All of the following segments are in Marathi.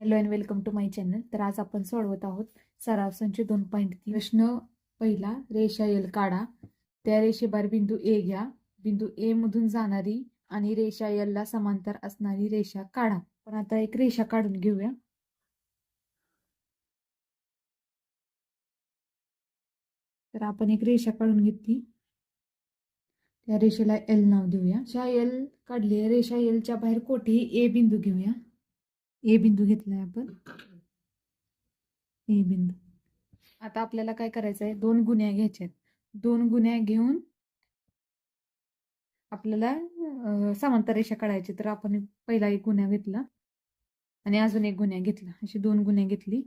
Hello and welcome to my channel तर आज आपण सोडवत आहोत सराव संच दोन पॉईंट तीन प्रश्न पहिला रेषा एल काढा. त्या रेषेबार बिंदू ए घ्या. बिंदू ए मधून जाणारी आणि रेषा एलला समांतर असणारी रेषा काढा. पण आता एक रेषा काढून घेऊया. तर आपण एक रेषा काढून घेतली. त्या रेषेला एल नाव देऊया. रेषा एल काढली. रेषा एलच्या बाहेर कोठेही ए बिंदू घेऊया. ए बिंदू घेतलाय आपण. ए बिंदू. आता आपल्याला काय करायचं आहे दोन गुन्ह्या घ्यायच्या आहेत दोन गुन्ह्या घेऊन आपल्याला समांतर रेषा काढायची. तर आपण पहिला एक गुन्हा घेतला आणि अजून एक गुन्हा घेतला. अशी दोन गुन्हे घेतली.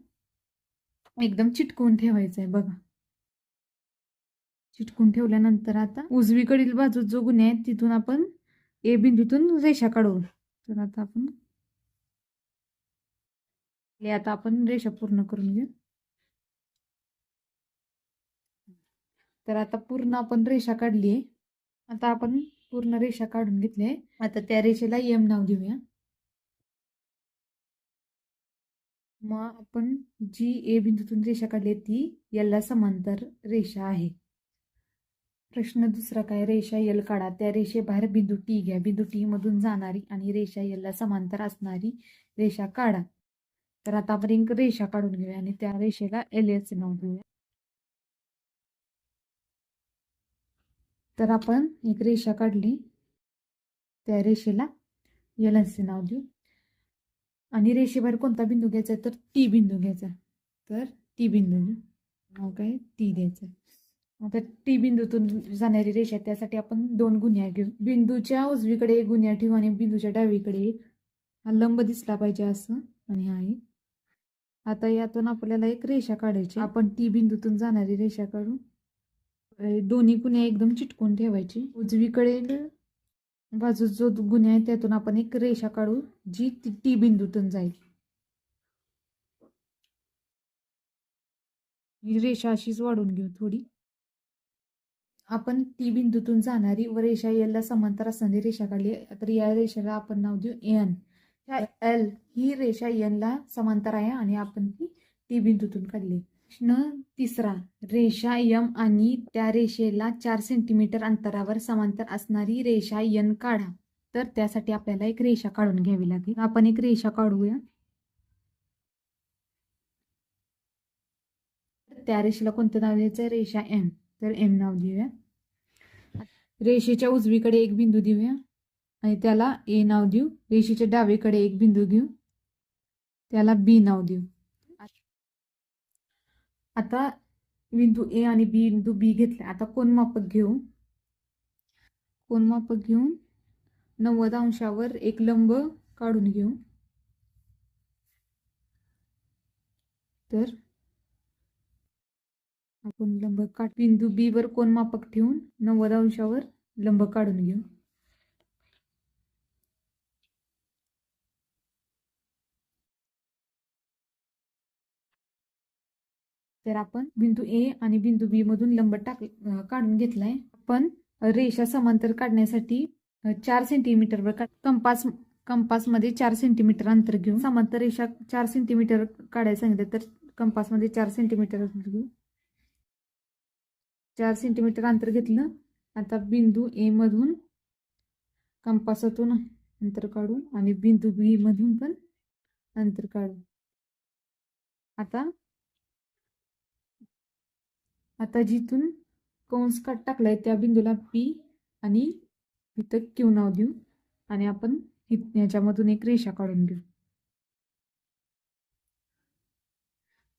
एकदम चिटकवून ठेवायचं आहे बघा. चिटकून ठेवल्यानंतर आता उजवीकडील बाजूत जो गुन्हा आहे तिथून आपण ए बिंदूतून रेषा काढू. तर आता आपण आता आपण रेषा पूर्ण करून घेऊ. तर आता पूर्ण आपण रेषा काढली आहे. आता आपण पूर्ण रेषा काढून घेतली आहे. आता त्या रेषेला एम नाव देऊया. मग आपण जी ए बिंदूतून रेषा काढली ती याला समांतर रेषा आहे. प्रश्न दुसरा काय? रेषा यल काढा. त्या रेषेबाहेर बिंदू टी घ्या. बिंदू टी मधून जाणारी आणि रेषा यलला समांतर असणारी रेषा काढा. तर आता आपण एक रेषा काढून घेऊया आणि त्या रेषेला एल एस नाव देऊया. तर आपण एक रेषा काढली. त्या रेषेला एल एस नाव देऊ. आणि रेषेबाहेर कोणता बिंदू घ्यायचा तर टी बिंदू घ्यायचा तर टी बिंदू घेऊ नाव काय? टी द्यायचं आता टी बिंदूतून जाणारी रेषा त्यासाठी आपण दोन गुन्ह्या घेऊ. बिंदूच्या उजवीकडे एक गुन्ह्या ठेवू आणि बिंदूच्या डावीकडे हा लंब दिसला पाहिजे असं आणि हा एक. आता यातून आपल्याला एक रेषा काढायची. आपण टी बिंदूतून जाणारी रेषा काढू दोन्ही गुन्ह्या एकदम चिटकून ठेवायची. उजवीकडे बाजू जो गुन्हा आहे त्यातून आपण एक रेषा काढू जी ती टी बिंदूतून जाईल. ही रेषा अशीच वाढून घेऊ थोडी. आपण टी बिंदूतून जाणारी व रेषा एलला समांतर असणारी रेषा काढली तर या रेषेला आपण नाव देऊ एन. एल ही रेषा एनला समांतर आहे आणि आपण ती टी बिंदूतून काढली. प्रश्न तिसरा रेषा यम आणि त्या रेषेला चार सेंटीमीटर अंतरावर समांतर असणारी रेषा यन काढा. तर त्यासाठी आपल्याला एक रेषा काढून घ्यावी लागेल. आपण एक रेषा काढूया. त्या रेषेला कोणतं नाव द्यायचं रेषा एम तर एम नाव देऊया. रेषेच्या उजवीकडे एक बिंदू देऊया. आणि त्याला ए नाव देऊ. रेषेच्या डावीकडे एक बिंदू घेऊ. त्याला बी नाव देऊ. आता बिंदू ए आणि बिंदू बी घेतला. आता कोण मापक घेऊ? कोण मापक घेऊन नव्वद अंशावर एक लंब काढून घेऊ. तर आपण लंब काढ बिंदू बी वर कोण मापक ठेवून नव्वद अंशावर लंब काढून घेऊ. तर आपण बिंदू ए आणि बिंदू बी मधून लंब टाक काढून घेतलाय. आपण रेषा समांतर काढण्यासाठी चार सेंटीमीटरवर कंपास कंपासमध्ये चार सेंटीमीटर अंतर घेऊन समांतर रेषा चार सेंटीमीटर काढायला सांगितलं तर कंपासमध्ये चार सेंटीमीटर अंतर घेऊ. चार सेंटीमीटर अंतर घेतलं. आता बिंदू ए मधून कंपासातून अंतर काढू आणि बिंदू बी मधून पण अंतर काढू. आता आता जिथून कंस काट टाकलाय त्या बिंदूला पी आणि इथं क्यू नाव देऊ आणि आपण याच्यामधून एक रेषा काढून घेऊ.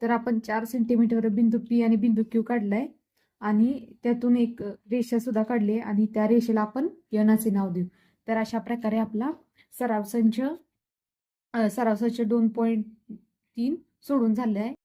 तर आपण चार सेंटीमीटर बिंदू पी आणि बिंदू क्यू काढलाय आणि त्यातून एक रेषा सुद्धा काढली आहे आणि त्या रेषेला आपण यनाचे नाव देऊ. तर अशा प्रकारे आपला सराव संच सराव संच दोन पॉईंट तीन सोडून झाले आहे